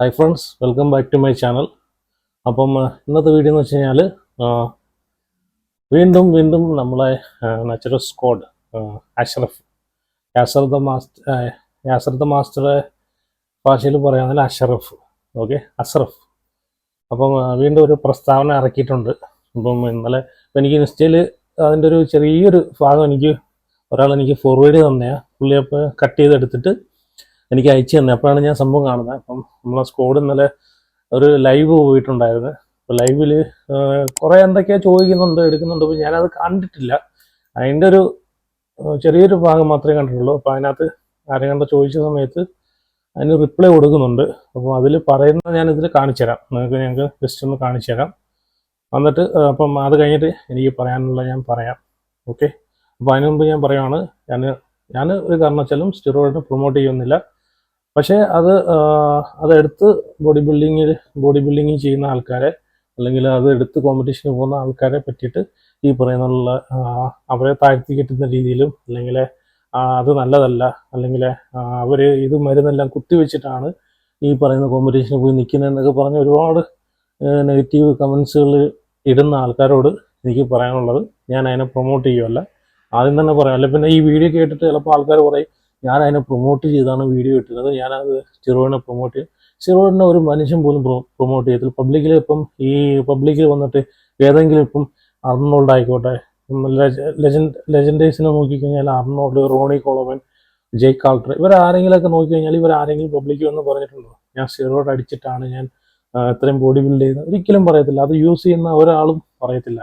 Hi friends welcome back to my channel അപ്പം ഇന്നത്തെ video എന്ന് വെച്ച് കഴിഞ്ഞാൽ വീണ്ടും വീണ്ടും നമ്മളെ natural squad Ashraf Yasar the master Yasar the മാസ്റ്ററെ ഭാഷയിൽ പറയുകയാണെങ്കിൽ അഷറഫ് ഓക്കെ അഷറഫ് അപ്പം വീണ്ടും ഒരു പ്രസ്താവന ഇറക്കിയിട്ടുണ്ട്. അപ്പം ഇന്നലെ എനിക്ക് ഇൻസ്റ്റയിൽ അതിന്റെ ഒരു ചെറിയൊരു ഭാഗം എനിക്ക് ഒരാൾ എനിക്ക് ഫോർവേഡ് തന്നെയാണ് പുള്ളിയപ്പം കട്ട് ചെയ്തെടുത്തിട്ട് എനിക്ക് അയച്ചു തന്നെ. അപ്പോഴാണ് ഞാൻ സംഭവം കാണുന്നത്. അപ്പം നമ്മളെ സ്കോഡ് ഇന്നലെ ഒരു ലൈവ് പോയിട്ടുണ്ടായിരുന്നു. അപ്പോൾ ലൈവിൽ കുറേ എന്തൊക്കെയാ ചോദിക്കുന്നുണ്ട് എടുക്കുന്നുണ്ട്. അപ്പോൾ ഞാനത് കണ്ടിട്ടില്ല. അതിന്റെ ഒരു ചെറിയൊരു ഭാഗം മാത്രമേ കണ്ടിട്ടുള്ളൂ. അപ്പോൾ അതിനകത്ത് ആരും കണ്ട ചോദിച്ച സമയത്ത് അതിന് റിപ്ലൈ കൊടുക്കുന്നുണ്ട്. അപ്പോൾ അതിൽ പറയുന്നത് ഞാൻ ഇതിൽ കാണിച്ചു തരാം. നിങ്ങൾക്ക് ഞങ്ങൾക്ക് ജസ്റ്റ് ഒന്ന് കാണിച്ചു തരാം. എന്നിട്ട് അപ്പം അത് കഴിഞ്ഞിട്ട് എനിക്ക് പറയാനുള്ള ഞാൻ പറയാം. ഓക്കെ അപ്പോൾ അതിനു മുമ്പ് ഞാൻ പറയുവാണ് ഞാൻ ഞാൻ ഒരു കാരണവശാലും സ്റ്റിറോയിഡിനെ പ്രൊമോട്ട് ചെയ്യുന്നില്ല. പക്ഷേ അത് അതെടുത്ത് ബോഡി ബിൽഡിങ്ങിൽ ബോഡി ബിൽഡിങ് ചെയ്യുന്ന ആൾക്കാരെ അല്ലെങ്കിൽ അത് എടുത്ത് കോമ്പറ്റീഷന് പോകുന്ന ആൾക്കാരെ പറ്റിയിട്ട് ഈ പറയുന്നുള്ള അവരെ താഴ്ത്തി കെട്ടുന്ന രീതിയിലും അല്ലെങ്കിൽ അത് നല്ലതല്ല അല്ലെങ്കിൽ അവർ ഇത് മരുന്നെല്ലാം കുത്തിവെച്ചിട്ടാണ് ഈ പറയുന്ന കോമ്പറ്റീഷന് പോയി നിൽക്കുന്നതെന്നൊക്കെ പറഞ്ഞ് ഒരുപാട് നെഗറ്റീവ് കമൻസുകൾ ഇടുന്ന ആൾക്കാരോട് എനിക്ക് പറയാനുള്ളത്. ഞാൻ അതിനെ പ്രൊമോട്ട് ചെയ്യുമല്ല ആദ്യം തന്നെ പറയാം. അല്ല പിന്നെ ഈ വീഡിയോ കേട്ടിട്ട് ചിലപ്പോൾ ആൾക്കാർ പറയും ഞാൻ അതിനെ പ്രൊമോട്ട് ചെയ്താണ് വീഡിയോ ഇട്ടിരുന്നത്. ഞാനത് സ്റ്റിറോയിഡിനെ പ്രൊമോട്ട് ചെയ്യും സ്റ്റിറോയിഡിനെ ഒരു മനുഷ്യൻ പോലും പ്രൊമോട്ട് ചെയ്യത്തില്ല. പബ്ലിക്കിൽ ഇപ്പം ഈ പബ്ലിക്കിൽ വന്നിട്ട് ഏതെങ്കിലും ഇപ്പം അർണോൾഡ് ആയിക്കോട്ടെ ലെജൻഡ് ലെജൻഡേഴ്സിനെ നോക്കിക്കഴിഞ്ഞാൽ Arnold Ronnie Coleman Jay Cutler ഇവരാരെങ്കിലുമൊക്കെ നോക്കിക്കഴിഞ്ഞാൽ ഇവരാരെങ്കിലും പബ്ലിക് വന്ന് പറഞ്ഞിട്ടുണ്ടോ? ഞാൻ സ്റ്റിറോയിഡ് അടിച്ചിട്ടാണ് ഞാൻ ഇത്രയും ബോഡി ബിൽഡ് ചെയ്യുന്നത്. ഒരിക്കലും പറയത്തില്ല. അത് യൂസ് ചെയ്യുന്ന ഒരാളും പറയത്തില്ല.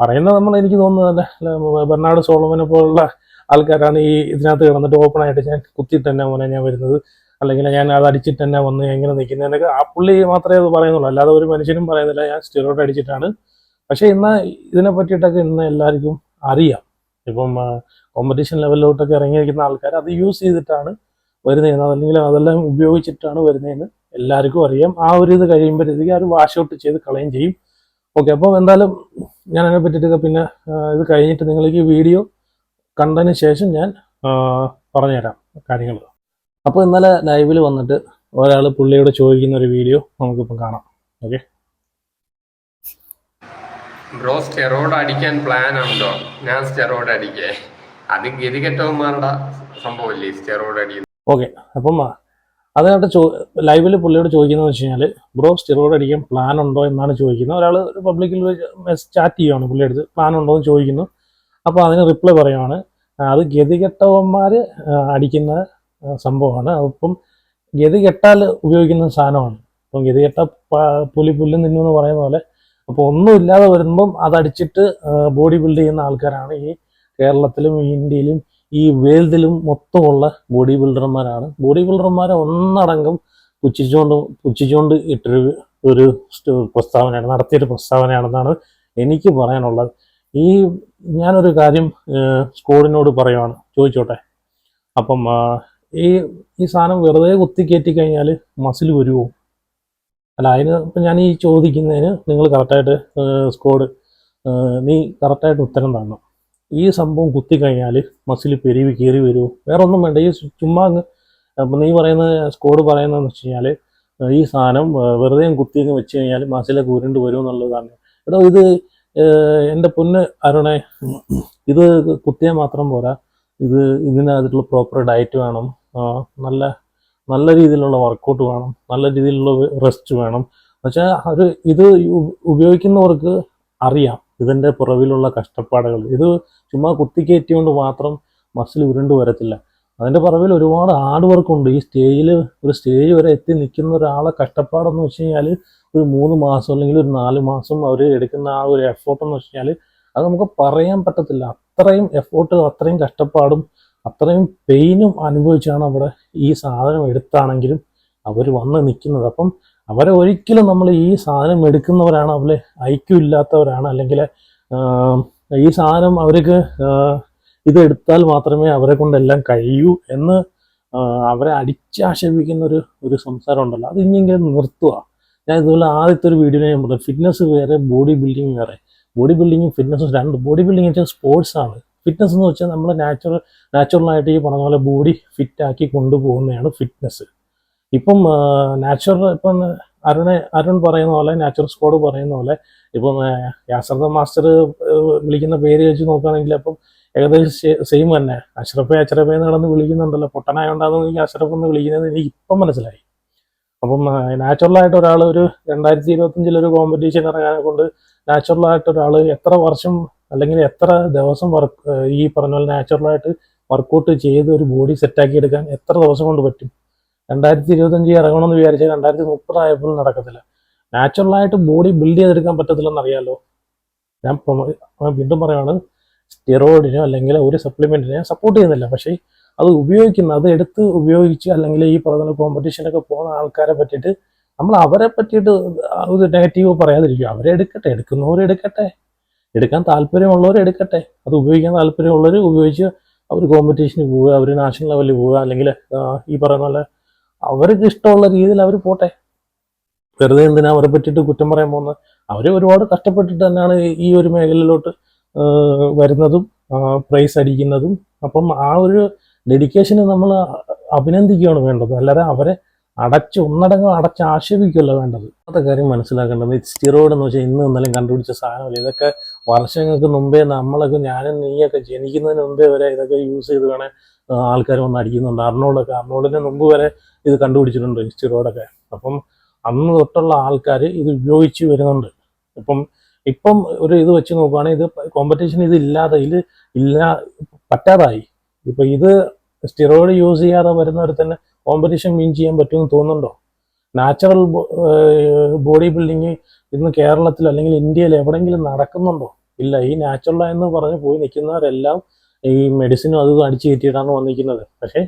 പറയുന്നത് നമ്മൾ എനിക്ക് തോന്നുന്നത് തന്നെ ബെർണാഡ് സോളമനെ പോലുള്ള ആൾക്കാരാണ് ഈ ഇതിനകത്ത് കിടന്നിട്ട് ഓപ്പൺ ആയിട്ട് ഞാൻ കുത്തി തന്നെ മോനെ ഞാൻ വരുന്നത്. അല്ലെങ്കിൽ ഞാൻ അത് അടിച്ചിട്ട് തന്നെ വന്ന് എങ്ങനെ നിൽക്കുന്നതെന്നൊക്കെ ആ പുള്ളി മാത്രമേ അത് പറയുന്നുള്ളൂ. അല്ലാതെ ഒരു മനുഷ്യനും പറയുന്നില്ല. ഞാൻ സ്റ്റിറോയിഡ് അടിച്ചിട്ടാണ്. പക്ഷേ ഇന്ന് ഇതിനെ പറ്റിയിട്ടൊക്കെ ഇന്ന് എല്ലാവർക്കും അറിയാം. ഇപ്പം കോമ്പറ്റീഷൻ ലെവലിലോട്ടൊക്കെ ഇറങ്ങിയിരിക്കുന്ന ആൾക്കാർ അത് യൂസ് ചെയ്തിട്ടാണ് വരുന്നതെന്ന് അല്ലെങ്കിൽ അതെല്ലാം ഉപയോഗിച്ചിട്ടാണ് വരുന്നതെന്ന് എല്ലാവർക്കും അറിയാം. ആ ഒരു ഇത് കഴിയുമ്പോഴത്തേക്ക് അവർ വാഷ് ഔട്ട് ചെയ്ത് കളയും ചെയ്യും. ഓക്കെ അപ്പം എന്തായാലും ഞാൻ അതിനെ പറ്റിയിട്ടൊക്കെ പിന്നെ ഇത് കഴിഞ്ഞിട്ട് നിങ്ങൾക്ക് ഈ വീഡിയോ കണ്ടതിന് ശേഷം ഞാൻ പറഞ്ഞുതരാം കാര്യങ്ങൾ അപ്പോൾ ഇന്നലെ ലൈവിൽ വന്നിട്ട് ഒരാൾ പുള്ളിയോട് ചോദിക്കുന്ന ഒരു വീഡിയോ നമുക്കിപ്പം കാണാം. ഓക്കെ? ബ്രോ സ്റ്റെറോയിഡ് അടിക്കാൻ പ്ലാൻ ഉണ്ടോ ഞാൻ സ്റ്റെറോയിഡ് അടിക്കേ. അത് ഗതികെട്ടവന്മാരുടെ സംഭവമല്ലേ സ്റ്റെറോയിഡ് അടിക്കുന്നത്? ഓക്കെ അപ്പം അതിനകത്ത് ചോ ലൈവിൽ പുള്ളിയോട് ചോദിക്കുന്നത് വെച്ച് കഴിഞ്ഞാൽ ബ്രോ സ്റ്റിറോയിഡ് അടിക്കാൻ പ്ലാൻ ഉണ്ടോ? എന്നാണ് ചോദിക്കുന്നത്. ഒരാൾ ഒരു പബ്ലിക്കിൽ ചാറ്റ് ചെയ്യുവാണ് പുള്ളിയെടുത്ത് പ്ലാൻ ഉണ്ടോ? എന്ന് ചോദിക്കുന്നു. അപ്പോൾ അതിന് റിപ്ലൈ പറയുവാണ് അത് ഗതികെട്ടവന്മാർ അടിക്കുന്ന സംഭവമാണ്. അപ്പം ഗതികെട്ടാൽ ഉപയോഗിക്കുന്ന സാധനമാണ്. അപ്പം ഗതികെട്ട പുലി പുല്ലും തിന്നു എന്ന് പറയുന്ന പോലെ അപ്പോൾ ഒന്നും ഒന്നുമില്ലാതെ വരുമ്പം അതടിച്ചിട്ട് ബോഡി ബിൽഡ് ചെയ്യുന്ന ആൾക്കാരാണ് ഈ കേരളത്തിലും ഇന്ത്യയിലും ഈ വേൾഡിലും മൊത്തമുള്ള ബോഡി ബിൽഡർമാരാണ്. ബോഡി ബിൽഡർമാരെ ഒന്നടങ്കം പുച്ഛിച്ചുകൊണ്ട് പുച്ഛിച്ചുകൊണ്ട് ഇട്ടൊരു ഒരു പ്രസ്താവനയാണ് നടത്തിയൊരു പ്രസ്താവനയാണെന്നാണ് എനിക്ക് പറയാനുള്ളത്. ഈ ഞാനൊരു കാര്യം സ്കോഡിനോട് പറയുവാണ്. ചോദിച്ചോട്ടെ. അപ്പം ഈ ഈ സാധനം വെറുതെ കുത്തിക്കയറ്റി കഴിഞ്ഞാൽ മസിൽ വരുമോ അല്ല അതിന് ഇപ്പം ഞാൻ ഈ ചോദിക്കുന്നതിന് നിങ്ങൾ കറക്റ്റായിട്ട് സ്കോഡ് നീ കറക്റ്റായിട്ട് ഉത്തരം തരണം. ഈ സംഭവം കുത്തി കഴിഞ്ഞാൽ മസിൽ പെരുവി കയറി വരുമോ വേറെ ഒന്നും വേണ്ട. ഈ ചുമ്മാ അങ്ങ് അപ്പം നീ പറയുന്ന സ്കോഡ് പറയുന്നതെന്ന് വെച്ച് കഴിഞ്ഞാൽ ഈ സാധനം വെറുതെ കുത്തി അങ്ങ് വെച്ച് കഴിഞ്ഞാൽ മസിലൊക്കെ ഉരുണ്ട് വരും എന്നുള്ളതാണ്. എടോ ഇത് എന്റെ പൊന്ന് അരുണെ ഇത് കുത്തിയാൽ മാത്രം പോരാ. ഇത് ഇതിനകത്തുള്ള പ്രോപ്പർ ഡയറ്റ് വേണം. നല്ല നല്ല രീതിയിലുള്ള വർക്കൗട്ട് വേണം. നല്ല രീതിയിലുള്ള റെസ്റ്റ് വേണം. പക്ഷേ ഒരു ഇത് ഉപയോഗിക്കുന്നവർക്ക് അറിയാം ഇതിന്റെ പുറവിലുള്ള കഷ്ടപ്പാടുകൾ. ഇത് ചുമ്മാ കുത്തിക്കയറ്റിയോണ്ട് മാത്രം മസിൽ ഉരുണ്ടു വരത്തില്ല. അതിന്റെ പുറകിൽ ഒരുപാട് ഹാർഡ് വർക്ക് ഉണ്ട്. ഈ സ്റ്റേജിൽ ഒരു സ്റ്റേജ് വരെ എത്തി നിൽക്കുന്ന ഒരാളെ കഷ്ടപ്പാടെന്ന് വെച്ച് കഴിഞ്ഞാൽ ഒരു മൂന്ന് മാസം അല്ലെങ്കിൽ ഒരു നാല് മാസം അവർ എടുക്കുന്ന ആ ഒരു എഫോർട്ട് എന്ന് വെച്ച് കഴിഞ്ഞാൽ അത് നമുക്ക് പറയാൻ പറ്റത്തില്ല. അത്രയും എഫോർട്ട് അത്രയും കഷ്ടപ്പാടും അത്രയും പെയിനും അനുഭവിച്ചാണ് അവിടെ ഈ സാധനം എടുത്താണെങ്കിലും അവർ വന്ന് നിൽക്കുന്നത്. അപ്പം അവരെ ഒരിക്കലും നമ്മൾ ഈ സാധനം എടുക്കുന്നവരാണ് അവരെ ഐക്യം ഇല്ലാത്തവരാണ് അല്ലെങ്കിൽ ഈ സാധനം അവർക്ക് ആഹ്, ഇത് എടുത്താൽ മാത്രമേ അവരെ കൊണ്ടെല്ലാം കഴിയൂ എന്ന് അവരെ അടിച്ചാക്ഷേപിക്കുന്ന ഒരു ഒരു സംസാരം ഉണ്ടല്ലോ. അത് ഇനിയെങ്കിലും നിർത്തുക. ഞാൻ ഇതുപോലെ ആദ്യത്തെ ഒരു വീഡിയോ ഞാൻ പറഞ്ഞു ഫിറ്റ്നസ് വേറെ ബോഡി ബിൽഡിംഗ് വേറെ. ബോഡി ബിൽഡിങ്ങും ഫിറ്റ്നസും രണ്ട്. ബോഡി ബിൽഡിംഗ് വെച്ചാൽ സ്പോർട്സ് ആണ്. ഫിറ്റ്നസ് എന്ന് വെച്ചാൽ നമ്മൾ നാച്ചുറൽ നാച്ചുറലായിട്ട് ഈ പറഞ്ഞ പോലെ ബോഡി ഫിറ്റ് ആക്കി കൊണ്ടുപോകുന്നതാണ് ഫിറ്റ്നസ് ഇപ്പം നാച്ചുറൽ ഇപ്പം അരുണ് അരുൺ പറയുന്ന പോലെ നാച്ചുറൽ സ്കോഡ് പറയുന്ന പോലെ ഇപ്പം യാസർദ മാസ്റ്റർ വിളിക്കുന്ന പേര് വെച്ച് നോക്കുകയാണെങ്കിൽ അപ്പം ഏകദേശം സെയിം തന്നെ. അഷ്റഫെ അഷ്റഫെ എന്ന് കിടന്ന് വിളിക്കുന്നുണ്ടല്ലോ. പൊട്ടനായോണ്ടാന്ന് എനിക്ക് അഷ്റഫ് എന്ന് വിളിക്കുന്നത് എനിക്ക് ഇപ്പം മനസ്സിലായി. അപ്പം നാച്ചുറലായിട്ട് ഒരാൾ ഒരു രണ്ടായിരത്തി ഇരുപത്തഞ്ചിൽ ഒരു കോമ്പറ്റീഷൻ ഇറങ്ങാനെ കൊണ്ട് നാച്ചുറലായിട്ട് ഒരാൾ എത്ര വർഷം അല്ലെങ്കിൽ എത്ര ദിവസം വർക്ക് ഈ പറഞ്ഞ പോലെ നാച്ചുറലായിട്ട് വർക്കൗട്ട് ചെയ്ത് ഒരു ബോഡി സെറ്റാക്കി എടുക്കാൻ എത്ര ദിവസം കൊണ്ട് പറ്റും? രണ്ടായിരത്തി ഇരുപത്തഞ്ച് ഇറങ്ങണമെന്ന് വിചാരിച്ചാൽ രണ്ടായിരത്തി മുപ്പതായപ്പോൾ നടക്കത്തില്ല. നാച്ചുറലായിട്ട് ബോഡി ബിൽഡ് ചെയ്തെടുക്കാൻ പറ്റത്തില്ലെന്നറിയാലോ. ഞാൻ ഞാൻ വീണ്ടും പറയുകയാണ് സ്റ്റിറോയിഡിനോ അല്ലെങ്കിൽ ഒരു സപ്ലിമെന്റിനെയോ സപ്പോർട്ട് ചെയ്യുന്നില്ല. പക്ഷേ അത് ഉപയോഗിക്കുന്ന അത് എടുത്ത് ഉപയോഗിച്ച് അല്ലെങ്കിൽ ഈ പറയുന്ന കോമ്പറ്റീഷനൊക്കെ പോകുന്ന ആൾക്കാരെ പറ്റിയിട്ട് നമ്മൾ അവരെ പറ്റിയിട്ട് ഒരു നെഗറ്റീവ് പറയാതിരിക്കുക അവരെ എടുക്കട്ടെ എടുക്കുന്നവർ എടുക്കട്ടെ. എടുക്കാൻ താല്പര്യമുള്ളവർ എടുക്കട്ടെ. അത് ഉപയോഗിക്കാൻ താല്പര്യമുള്ളവർ ഉപയോഗിച്ച് അവർ കോമ്പറ്റീഷന് പോവുക അവർ നാഷണൽ ലെവലിൽ പോവുക. അല്ലെങ്കിൽ ഈ പറയുന്ന പോലെ അവർക്ക് ഇഷ്ടമുള്ള രീതിയിൽ അവർ പോട്ടെ. വെറുതെ എന്തിനാ അവരെ പറ്റിയിട്ട് കുറ്റം പറയാൻ പോകുന്നത്? അവർ ഒരുപാട് കഷ്ടപ്പെട്ടിട്ട് തന്നെയാണ് ഈ ഒരു മേഖലയിലോട്ട് വരുന്നതും പ്രൈസ് അടിക്കുന്നതും. അപ്പം ആ ഒരു ഡെഡിക്കേഷന് നമ്മൾ അഭിനന്ദിക്കുകയാണ് വേണ്ടത്. അല്ലാതെ അവരെ അടച്ച് ഒന്നടങ്കം അടച്ച് ആക്ഷേപിക്കുകയല്ല വേണ്ടത്. അന്നത്തെ കാര്യം മനസ്സിലാക്കേണ്ടത് ഈ സ്റ്റിറോയിഡ് എന്ന് വെച്ചാൽ ഇന്ന് ഇന്നലെയും കണ്ടുപിടിച്ച സാധനമല്ല. ഇതൊക്കെ വർഷങ്ങൾക്ക് മുമ്പേ നമ്മളൊക്കെ ഞാനും നീയൊക്കെ ജനിക്കുന്നതിന് മുമ്പേ വരെ ഇതൊക്കെ യൂസ് ചെയ്ത് വേണേൽ ആൾക്കാർ വന്ന് അടിക്കുന്നുണ്ട്. അർണോളൊക്കെ അർണോളിന് മുമ്പ് വരെ ഇത് കണ്ടുപിടിച്ചിട്ടുണ്ട് സ്റ്റിറോയിഡൊക്കെ അപ്പം അന്ന് തൊട്ടുള്ള ആൾക്കാർ ഇത് ഉപയോഗിച്ച് വരുന്നുണ്ട്. ഇപ്പം ഇപ്പം ഒരു ഇത് വെച്ച് നോക്കുകയാണെങ്കിൽ ഇത് കോമ്പറ്റീഷൻ ഇത് ഇല്ലാതെ ഇത് ഇല്ല പറ്റാതായി. ഇപ്പൊ ഇത് സ്റ്റിറോയിഡ് യൂസ് ചെയ്യാതെ വരുന്നവർ തന്നെ കോമ്പറ്റീഷൻ മീൻ ചെയ്യാൻ പറ്റുമെന്ന് തോന്നുന്നുണ്ടോ? നാച്ചുറൽ ബോഡി ബിൽഡിങ് ഇന്ന് കേരളത്തിൽ അല്ലെങ്കിൽ ഇന്ത്യയിൽ എവിടെയെങ്കിലും നടക്കുന്നുണ്ടോ? ഇല്ല ഈ നാച്ചുറൽ എന്ന് പറഞ്ഞ് പോയി നിൽക്കുന്നവരെല്ലാം ഈ മെഡിസിനും അതും അടിച്ചു കയറ്റിയിട്ടാണ് വന്നിരിക്കുന്നത്. പക്ഷേ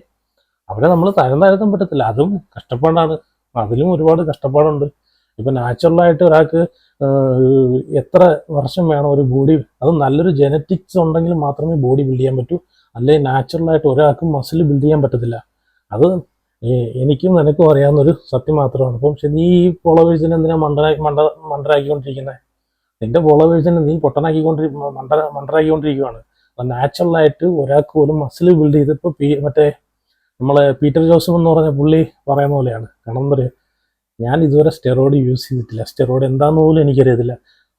അവരെ നമ്മൾ തരം താഴ്ത്താൻ പറ്റത്തില്ല. അതും കഷ്ടപ്പാടാണ്. അതിലും ഒരുപാട് കഷ്ടപ്പാടുണ്ട്. ഇപ്പൊ നാച്ചുറലായിട്ട് ഒരാൾക്ക് എത്ര വർഷം വേണം ഒരു ബോഡി അത് നല്ലൊരു ജനറ്റിക്സ് ഉണ്ടെങ്കിൽ മാത്രമേ ബോഡി ബിൽഡ് ചെയ്യാൻ പറ്റൂ. അല്ലെങ്കിൽ നാച്ചുറലായിട്ട് ഒരാൾക്കും മസിൽ ബിൽഡ് ചെയ്യാൻ പറ്റത്തില്ല. അത് എനിക്കും നിനക്കും അറിയാവുന്നൊരു സത്യം മാത്രമാണ്. അപ്പം പക്ഷെ നീ ഈ ഫോളോവേഴ്സിനെ എന്തിനാ മണ്ടര മണ്ട മണ്ടരാക്കിക്കൊണ്ടിരിക്കുന്നത് നിന്റെ ഫോളോവേഴ്സിനെ നീ പൊട്ടനാക്കിക്കൊണ്ടിരി മണ്ട മണ്ടരാക്കിക്കൊണ്ടിരിക്കുകയാണ് അപ്പം നാച്ചുറലായിട്ട് ഒരാൾക്ക് പോലും മസിൽ ബിൽഡ് ചെയ്ത് ഇപ്പോൾ പി മറ്റേ നമ്മളെ പീറ്റർ ജോസഫ് എന്ന് പറഞ്ഞ പുള്ളി പറയുന്ന പോലെയാണ്. കാരണം എന്താ പറയുക ഞാൻ ഇതുവരെ സ്റ്റെറോയിഡ് യൂസ് ചെയ്തിട്ടില്ല. സ്റ്റെറോയിഡ് എന്താണെന്ന് പോലും എനിക്കറിയത്തില്ല.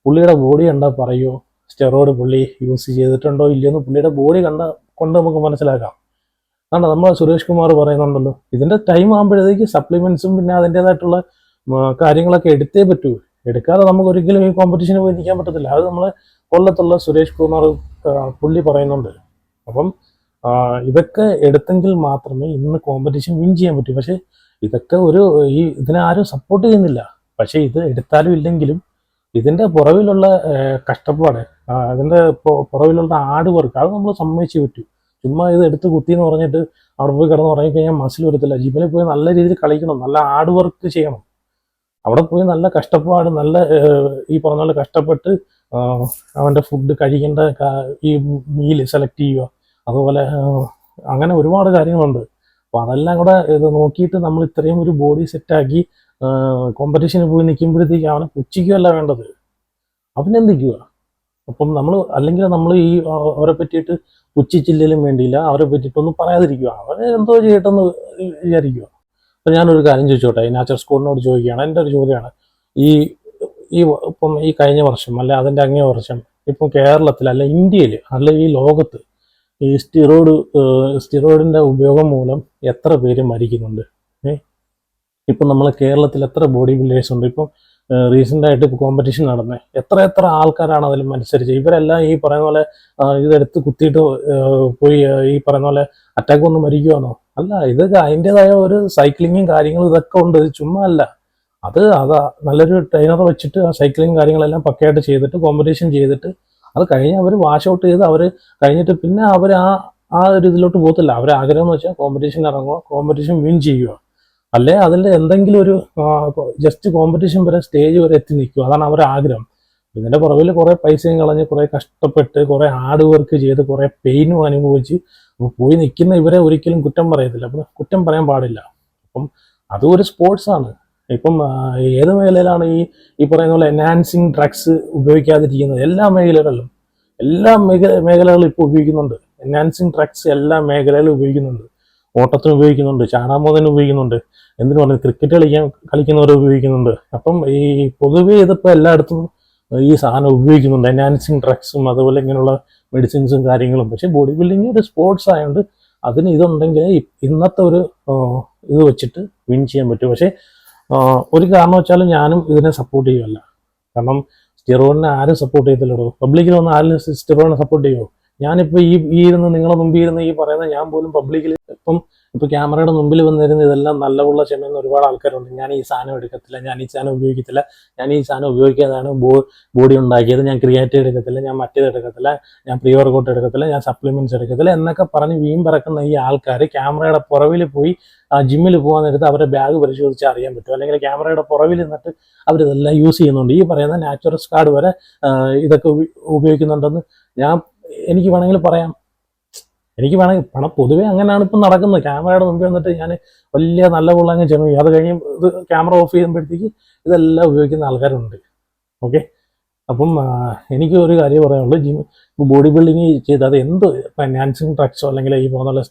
പുള്ളിയുടെ ബോഡി കണ്ടാൽ പറയുമോ സ്റ്റെറോയിഡ് പുള്ളി യൂസ് ചെയ്തിട്ടുണ്ടോ ഇല്ലയോന്ന് പുള്ളിയുടെ ബോഡി കണ്ട കൊണ്ട് നമുക്ക് മനസ്സിലാക്കാം. കാരണം നമ്മൾ സുരേഷ് കുമാർ പറയുന്നുണ്ടല്ലോ ഇതിന്റെ ടൈം ആകുമ്പോഴത്തേക്ക് സപ്ലിമെൻസും പിന്നെ അതിന്റെതായിട്ടുള്ള കാര്യങ്ങളൊക്കെ എടുത്തേ പറ്റൂ. എടുക്കാതെ നമുക്ക് ഒരിക്കലും ഈ കോമ്പറ്റീഷന് പോയി നിൽക്കാൻ പറ്റത്തില്ല. അത് നമ്മൾ കൊല്ലത്തുള്ള സുരേഷ് കുമാർ പുള്ളി പറയുന്നുണ്ട്. അപ്പം ഇതൊക്കെ എടുത്തെങ്കിൽ മാത്രമേ ഇന്ന് കോമ്പറ്റീഷൻ വിൻ ചെയ്യാൻ പറ്റൂ. പക്ഷേ ഇതൊക്കെ ഒരു ഈ ഇതിനെ ആരും സപ്പോർട്ട് ചെയ്യുന്നില്ല. പക്ഷേ ഇത് എടുത്താലും ഇല്ലെങ്കിലും ഇതിന്റെ പുറവിലുള്ള കഷ്ടപ്പാട് അതിന്റെ പുറവിലുള്ള ആട് വർക്ക് അത് നമ്മൾ സമ്മതിച്ചു പറ്റൂ ചുമ്മാ ഇത് എടുത്ത് കുത്തി എന്ന് പറഞ്ഞിട്ട് അവിടെ പോയി കിടന്ന് ഉറങ്ങിക്കഴിഞ്ഞാൽ മസിൽ വരത്തില്ല. ജിമ്മിൽ പോയി നല്ല രീതിയിൽ കളിക്കണം നല്ല ആട് വർക്ക് ചെയ്യണം. അവിടെ പോയി നല്ല കഷ്ടപ്പാട് നല്ല ഈ പറഞ്ഞ പോലെ കഷ്ടപ്പെട്ട് അവന്റെ ഫുഡ് കഴിക്കേണ്ട ഈ മീൽ സെലക്ട് ചെയ്യുക അതുപോലെ അങ്ങനെ ഒരുപാട് കാര്യങ്ങളുണ്ട്. അപ്പൊ അതെല്ലാം കൂടെ ഇത് നോക്കിയിട്ട് നമ്മൾ ഇത്രയും ഒരു ബോഡി സെറ്റാക്കി കോമ്പറ്റീഷന് പോയി നിൽക്കുമ്പോഴത്തേക്ക് അവനെ പുച്ഛിക്കുകയല്ല വേണ്ടത്? അവനെന്തിക്കുക അപ്പം നമ്മൾ അല്ലെങ്കിൽ നമ്മൾ ഈ അവരെ പറ്റിയിട്ട് പുച്ഛിച്ചില്ലെങ്കിലും വേണ്ടിയില്ല അവരെ പറ്റിയിട്ടൊന്നും പറയാതിരിക്കുക അവരെ എന്തോ ചെയ്യട്ടെന്ന് വിചാരിക്കുക അപ്പം ഞാനൊരു കാര്യം ചോദിച്ചോട്ടെ ഈ നാച്ചുറൽ സ്കൂളിനോട് ചോദിക്കുകയാണ് എന്റെ ഒരു ചോദ്യമാണ്. ഈ ഈ ഇപ്പം ഈ കഴിഞ്ഞ വർഷം അല്ലെ അതിന്റെ അങ്ങേ വർഷം ഇപ്പം കേരളത്തിൽ അല്ല ഇന്ത്യയിൽ അല്ലെ ഈ ലോകത്ത് ഈ സ്റ്റിറോയിഡ് സ്റ്റിറോയിഡിന്റെ ഉപയോഗം മൂലം എത്ര പേര് മരിക്കുന്നുണ്ട്? ഏ? ഇപ്പം നമ്മളെ കേരളത്തിൽ എത്ര ബോഡി ബിൽഡേഴ്സ് ഉണ്ട്? ഇപ്പം റീസെന്റ് ആയിട്ട് കോമ്പറ്റീഷൻ നടന്നത് എത്ര എത്ര ആൾക്കാരാണ് അതിൽ മത്സരിച്ചത്? ഇവരെല്ലാം ഈ പറയുന്ന പോലെ ഇതെടുത്ത് കുത്തിയിട്ട് പോയി ഈ പറയുന്ന പോലെ അറ്റാക്ക് വന്ന് മരിക്കുവാണോ അല്ല ഇതൊക്കെ അതിന്റെതായ ഒരു സൈക്ലിങ്ങും കാര്യങ്ങളും ഇതൊക്കെ ഉണ്ട്. ഇത് ചുമ്മാ അല്ല. അത് അതാ നല്ലൊരു ട്രെയിനർ വെച്ചിട്ട് ആ സൈക്ലിങ് കാര്യങ്ങളെല്ലാം പക്കയായിട്ട് ചെയ്തിട്ട് കോമ്പറ്റീഷൻ ചെയ്തിട്ട് അത് കഴിഞ്ഞ് അവർ വാഷ് ഔട്ട് ചെയ്ത് അവർ കഴിഞ്ഞിട്ട് പിന്നെ അവർ ആ ആ ഒരു ഇതിലോട്ട് പോകത്തില്ല. അവരെ ആഗ്രഹം എന്ന് വെച്ചാൽ കോമ്പറ്റീഷൻ ഇറങ്ങുക കോമ്പറ്റീഷൻ വിൻ ചെയ്യുക. അല്ലെ? അതിന്റെ എന്തെങ്കിലും ഒരു ജസ്റ്റ് കോമ്പറ്റീഷൻ വരെ സ്റ്റേജ് വരെ എത്തി നിൽക്കുക. അതാണ് അവരുടെ ആഗ്രഹം. ഇതിന്റെ പുറകിൽ കുറേ പൈസയും കളഞ്ഞ് കുറേ കഷ്ടപ്പെട്ട് കുറേ ഹാർഡ് വർക്ക് ചെയ്ത് കുറേ പെയിനും അനുഭവിച്ച് പോയി നിൽക്കുന്ന ഇവരെ ഒരിക്കലും കുറ്റം പറയത്തില്ല. അപ്പം കുറ്റം പറയാൻ പാടില്ല. അപ്പം അതും ഒരു സ്പോർട്സ് ആണ്. ഇപ്പം ഏത് മേഖലയിലാണ് ഈ ഈ പറയുന്ന പോലെ എൻഹാൻസിങ് ഡ്രഗ്സ് ഉപയോഗിക്കാതിരിക്കുന്നത്? എല്ലാ മേഖലകളിലും. എല്ലാ മേഖല മേഖലകളും ഇപ്പോൾ ഉപയോഗിക്കുന്നുണ്ട്. എൻഹാൻസിങ് ഡ്രഗ്സ് എല്ലാ മേഖലയിലും ഉപയോഗിക്കുന്നുണ്ട്. ഓട്ടത്തിന് ഉപയോഗിക്കുന്നുണ്ട് പോകുന്നതിന് ഉപയോഗിക്കുന്നുണ്ട്. എന്തിനു പറഞ്ഞു? ക്രിക്കറ്റ് കളിക്കാൻ കളിക്കുന്നവർ ഉപയോഗിക്കുന്നുണ്ട്. അപ്പം ഈ പൊതുവേ ഇതിപ്പോൾ എല്ലായിടത്തും ഈ സാധനം ഉപയോഗിക്കുന്നുണ്ട്. എൻഹാൻസിങ് ഡ്രഗ്സും അതുപോലെ ഇങ്ങനെയുള്ള മെഡിസിൻസും കാര്യങ്ങളും. പക്ഷേ ബോഡി ബിൽഡിംഗ് ഒരു സ്പോർട്സ് ആയതുകൊണ്ട് അതിന് ഇതുണ്ടെങ്കിൽ ഇന്നത്തെ ഒരു ഇത് വെച്ചിട്ട് വിൻ ചെയ്യാൻ പറ്റും. പക്ഷേ ഒരു കാരണവശാലും ഞാനും ഇതിനെ സപ്പോർട്ട് ചെയ്യുമല്ല കാരണം സ്റ്റിറോയിഡിനെ ആരും സപ്പോർട്ട് ചെയ്യത്തില്ലടോ. പബ്ലിക്കിൽ വന്ന് ആരും സ്റ്റിറോണിനെ സപ്പോർട്ട് ചെയ്യുമോ ഞാനിപ്പോൾ ഈ ഈ ഇരുന്ന് നിങ്ങളെ മുമ്പിൽ ഇരുന്ന് ഈ പറയുന്ന ഞാൻ പോലും പബ്ലിക്കിൽ ഇപ്പം ഇപ്പം ക്യാമറയുടെ മുമ്പിൽ വന്നിരുന്ന ഇതെല്ലാം നല്ലവുള്ള ക്ഷമയെന്ന് ഒരുപാട് ആൾക്കാരുണ്ട്. ഞാൻ ഈ സാധനം എടുക്കത്തില്ല ഞാൻ ഈ സാധനം ഉപയോഗിക്കത്തില്ല ഞാൻ ഈ സാധനം ഉപയോഗിക്കാതാണ് ബോഡി ഉണ്ടാക്കിയത് ഞാൻ ക്രിയേറ്റീവ് എടുക്കത്തില്ല ഞാൻ മറ്റേത് എടുക്കത്തില്ല ഞാൻ പ്രീ വർക്കൗട്ട് എടുക്കത്തില്ല ഞാൻ സപ്ലിമെന്റ്സ് എടുക്കത്തില്ല എന്നൊക്കെ പറഞ്ഞ് വീം പറക്കുന്ന ഈ ആൾക്കാർ ക്യാമറയുടെ പുറവിൽ പോയി ജിമ്മിൽ പോകാൻ നേരത്ത് അവരുടെ ബാഗ് പരിശോധിച്ച് അറിയാൻ പറ്റും. അല്ലെങ്കിൽ ക്യാമറയുടെ പുറവിൽ നിന്നിട്ട് അവരിതെല്ലാം യൂസ് ചെയ്യുന്നുണ്ട്. ഈ പറയുന്ന നാച്ചുറൽ കാർഡ് വരെ ഇതൊക്കെ ഉപയോഗിക്കുന്നുണ്ടെന്ന് ഞാൻ എനിക്ക് വേണമെങ്കിൽ പറയാം. എനിക്ക് വേണമെങ്കിൽ പണം പൊതുവേ അങ്ങനെയാണ് ഇപ്പം നടക്കുന്നത്. ക്യാമറയുടെ മുമ്പിൽ വന്നിട്ട് ഞാൻ വലിയ നല്ല കൊള്ളാങ്ങ് ചെന്നു. അത് കഴിഞ്ഞ് ഇത് ക്യാമറ ഓഫ് ചെയ്യുമ്പോഴത്തേക്ക് ഇതെല്ലാം ഉപയോഗിക്കുന്ന ആൾക്കാരുണ്ട്. ഓക്കെ? അപ്പം എനിക്ക് ഒരു കാര്യം പറയാനുള്ളൂ. ജിം ബോഡി ബിൽഡിങ് ചെയ്ത് അത് എന്ത് ഫൈനാൻസിങ് ഡ്രഗ്സോ അല്ലെങ്കിൽ ഈ പോകുന്ന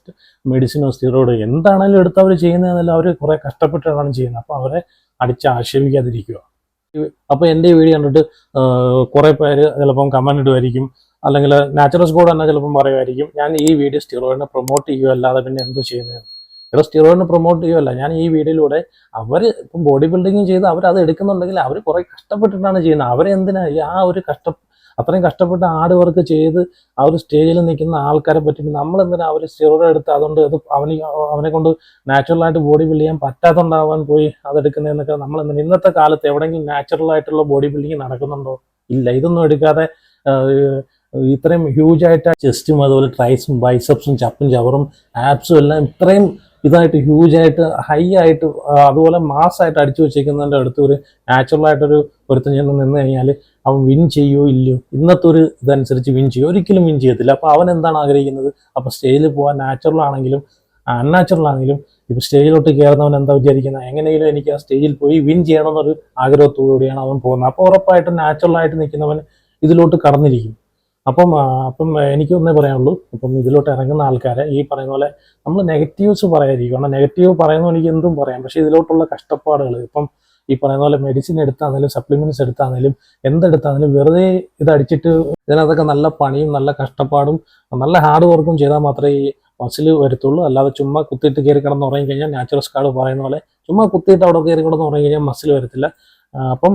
മെഡിസിനോ സ്റ്റിറോയിഡ് എന്താണെങ്കിലും എടുത്ത് അവർ ചെയ്യുന്നതെന്നല്ല അവർ കുറേ കഷ്ടപ്പെട്ടാണ് ചെയ്യുന്നത്. അപ്പോൾ അവരെ അടിച്ച് ആക്ഷേപിക്കാതിരിക്കുക. അപ്പോൾ എന്റെ വീഡിയോ കണ്ടിട്ട് കുറേ പേര് ചിലപ്പം കമന്റ് ഇടുമായിരിക്കും അല്ലെങ്കിൽ നാച്ചുറൽസ് ബോർഡ് തന്നെ ചിലപ്പം പറയുമായിരിക്കും ഞാൻ ഈ വീഡിയോ സ്റ്റിറോയിഡിനെ പ്രൊമോട്ട് ചെയ്യുക അല്ലാതെ പിന്നെ എന്തോ ചെയ്യുന്നത് ഇവിടെ സ്റ്റിറോയിഡിനെ പ്രൊമോട്ട് ചെയ്യുമല്ല ഞാൻ ഈ വീഡിയോയിലൂടെ അവർ ഇപ്പം ബോഡി ബിൽഡിങ് ചെയ്ത് അവർ അത് എടുക്കുന്നുണ്ടെങ്കിൽ അവർ കുറേ കഷ്ടപ്പെട്ടിട്ടാണ് ചെയ്യുന്നത്. അവരെ എന്തിനാ ഈ ആ ഒരു കഷ്ട അത്രയും കഷ്ടപ്പെട്ട് ഹാർഡ് വർക്ക് ചെയ്ത് ആ ഒരു സ്റ്റേജിൽ നിൽക്കുന്ന ആൾക്കാരെ പറ്റി നമ്മൾ എന്തിനാ അവർ സ്റ്റിറോയിഡ് എടുത്ത് അതുകൊണ്ട് അത് അവന് അവനെ കൊണ്ട് നാച്ചുറലായിട്ട് ബോഡി ബിൽഡ് ചെയ്യാൻ പറ്റാത്തതുണ്ടാവാൻ പോയി അതെടുക്കുന്നതെന്നൊക്കെ നമ്മൾ എന്തിനാ ഇന്നത്തെ കാലത്ത് എവിടെയെങ്കിലും നാച്ചുറൽ ആയിട്ടുള്ള ബോഡി ബിൽഡിങ് നടക്കുന്നുണ്ടോ? ഇല്ല. ഇതൊന്നും എടുക്കാതെ ഇത്രയും ഹ്യൂജ് ആയിട്ട് ചെസ്റ്റും അതുപോലെ ട്രൈസും ബൈസപ്സും ചപ്പും ചവറും ആപ്സും എല്ലാം ഇത്രയും ഇതായിട്ട് ഹ്യൂജ് ആയിട്ട് ഹൈ ആയിട്ട് അതുപോലെ മാസ് ആയിട്ട് അടിച്ചു വെച്ചേക്കുന്നതിന്റെ അടുത്ത് ഒരു നാച്ചുറൽ ആയിട്ടൊരു ഒരുത്തൻ ചെന്ന് നിന്ന് കഴിഞ്ഞാൽ അവൻ വിൻ ചെയ്യോ ഇല്ലയോ? ഇന്നത്തെ ഒരു ഇതനുസരിച്ച് വിൻ ചെയ്യോ ഒരിക്കലും വിൻ ചെയ്യത്തില്ല. അപ്പോൾ അവൻ എന്താണ് ആഗ്രഹിക്കുന്നത്? അപ്പോൾ സ്റ്റേജിൽ പോകാൻ നാച്ചുറൽ ആണെങ്കിലും അൺനാച്ചുറൽ ആണെങ്കിലും ഇപ്പോൾ സ്റ്റേജിലോട്ട് കയറുന്നവൻ എന്താ വിചാരിക്കുന്നത് എങ്ങനെയും എനിക്ക് ആ സ്റ്റേജിൽ പോയി വിൻ ചെയ്യണമെന്നൊരു ആഗ്രഹത്തോടുകൂടിയാണ് അവൻ പോകുന്നത്. അപ്പോൾ ഉറപ്പായിട്ടും നാച്ചുറൽ ആയിട്ട് നിൽക്കുന്നവൻ ഇതിലോട്ട് കടന്നിരിക്കും. അപ്പം അപ്പം എനിക്ക് ഒന്നേ പറയാനുള്ളൂ. അപ്പം ഇതിലോട്ട് ഇറങ്ങുന്ന ആൾക്കാരെ ഈ പറയുന്ന പോലെ നമ്മൾ നെഗറ്റീവ്സ് പറയാതിരിക്കും. കാരണം നെഗറ്റീവ് പറയുന്ന എനിക്ക് എന്തും പറയാം. പക്ഷേ ഇതിലോട്ടുള്ള കഷ്ടപ്പാടുകൾ ഇപ്പം ഈ പറയുന്ന പോലെ മെഡിസിൻ എടുത്താണെങ്കിലും സപ്ലിമെന്റ്സ് എടുത്താണെങ്കിലും എന്തെടുത്താണെങ്കിലും വെറുതെ ഇതടിച്ചിട്ട് ഇതിനകത്തൊക്കെ നല്ല പണിയും നല്ല കഷ്ടപ്പാടും നല്ല ഹാർഡ് വർക്കും ചെയ്താൽ മാത്രമേ ഈ മസിൽ വരത്തുള്ളൂ. അല്ലാതെ ചുമ്മാ കുത്തിയിട്ട് കയറി കിടന്ന് ഉറങ്ങി കഴിഞ്ഞാൽ നാച്ചുറൽ സ്കാഡ് പറയുന്ന പോലെ ചുമ്മാ കുത്തിയിട്ട് അവിടെ കയറി കിടന്ന് ഉറങ്ങി കഴിഞ്ഞാൽ മസിൽ വരത്തില്ല അപ്പം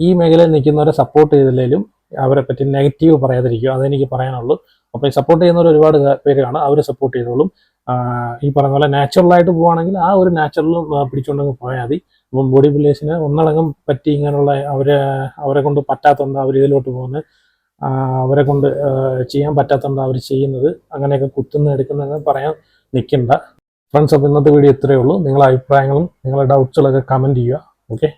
ഈ മേഖലയിൽ നിൽക്കുന്നവരെ സപ്പോർട്ട് ചെയ്തില്ലെങ്കിലും അവരെ പറ്റി നെഗറ്റീവ് പറയാതിരിക്കുക. അതെനിക്ക് പറയാനുള്ളൂ. അപ്പോൾ ഈ സപ്പോർട്ട് ചെയ്യുന്നവർ ഒരുപാട് പേരാണ് അവർ സപ്പോർട്ട് ചെയ്തോളും. ഈ പറഞ്ഞ പോലെ നാച്ചുറലായിട്ട് പോവുകയാണെങ്കിൽ ആ ഒരു നാച്ചുറലും പിടിച്ചുകൊണ്ടങ്ങ് പോയാൽ മതി. അപ്പം ബോഡി ബിൽഡേഴ്സിന് ഒന്നടങ്കം പറ്റി ഇങ്ങനെയുള്ള അവരെ അവരെ കൊണ്ട് പറ്റാത്തതുകൊണ്ട് അവർ ഇതിലോട്ട് പോകുന്നത് അവരെ കൊണ്ട് ചെയ്യാൻ പറ്റാത്തതുകൊണ്ട് അവർ ചെയ്യുന്നത്. അങ്ങനെയൊക്കെ കുത്തുന്ന എടുക്കുന്നതെന്ന് പറയാൻ നിൽക്കണ്ട ഫ്രണ്ട്സ് അപ്പോൾ ഇന്നത്തെ വീഡിയോ ഇത്രയേ ഉള്ളൂ. നിങ്ങളുടെ അഭിപ്രായങ്ങളും നിങ്ങളുടെ ഡൗട്ട്സുകളൊക്കെ കമന്റ് ചെയ്യുക. ഓക്കെ